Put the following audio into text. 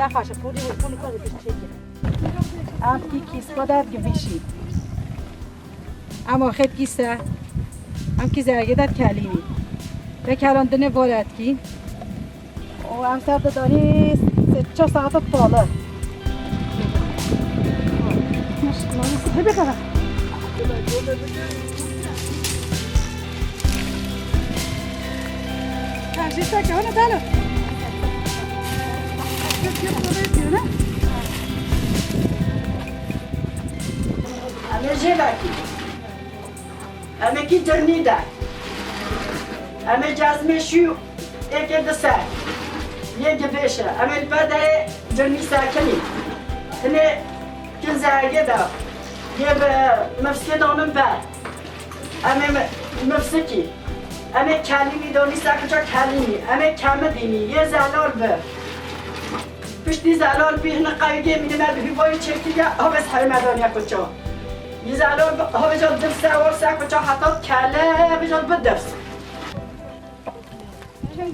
نخواشه پولی و پولی چیزی ام کی کیس کدر گویشی اما خد کیسه ام کی زرگه داد کلیمی به کلاندنه وارد کی و ام سر سه چه ساعت بالا. مشکل بکنم Kaçta kahve dalo. همه جلکی همه کی جرنیده همه جزمه شو یک دسته یک بشه همه البده جرنی ساکنی هنه کن زرگه دا یه مفسکه دانم بعد همه مفسکی همه کلیمی دانی ساکجا کلیمی همه کمه دینی یه زلال به پشتی زلال بیهن قایده میده مرد بیبایی چکتی یا آبس هر مدانی کچا یه زلال ها بجاد دفسه و سک کچا حتی کله بجاد بدفسه Şöyle